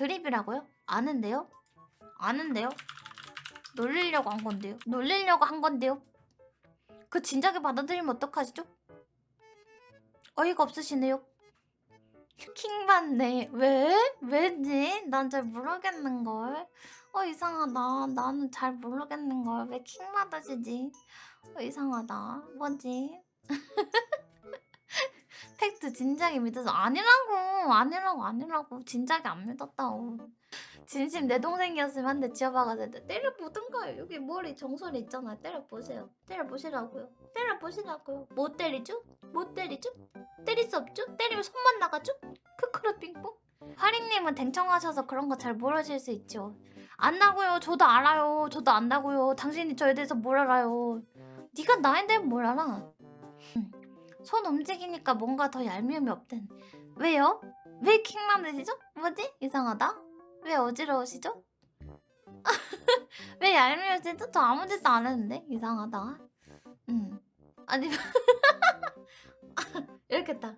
드립이라고요? 아는데요? 아는데요? 놀리려고 한 건데요. 놀리려고 한 건데요. 그 진작에 받아들이면 어떡하시죠? 어이가 없으시네요. 킹받네. 왜? 왜지? 난 잘 모르겠는걸. 어, 이상하다. 나는 잘 모르겠는걸. 왜 킹받으시지? 어, 이상하다. 뭐지? 팩트 진작에 믿어서 아니라고 아니라고 아니라고 진작에 안 믿었다고. 진심 내 동생이었으면 한 대 지어박아서 때려보든가요. 여기 머리 정소리 있잖아요. 때려보세요. 때려보시라고요. 때려보시라고요. 못 때리죠? 못 때리죠? 때릴 수 없죠? 때리면 손만 나가죠? 크크르 빙뽕? 화링님은 댕청하셔서 그런 거 잘 모르실 수 있죠. 안다고요. 저도 알아요. 저도 안다고요. 당신이 저에 대해서 뭘 알아요. 네가 나에 대해 뭘 알아 손 움직이니까 뭔가 더 얄미움이 없든 왜요? 왜 킹만 드시죠? 뭐지? 이상하다 왜 어지러우시죠? 왜 얄미우시죠? 저 아무 짓도 안 했는데 이상하다 음 아니 이렇게 딱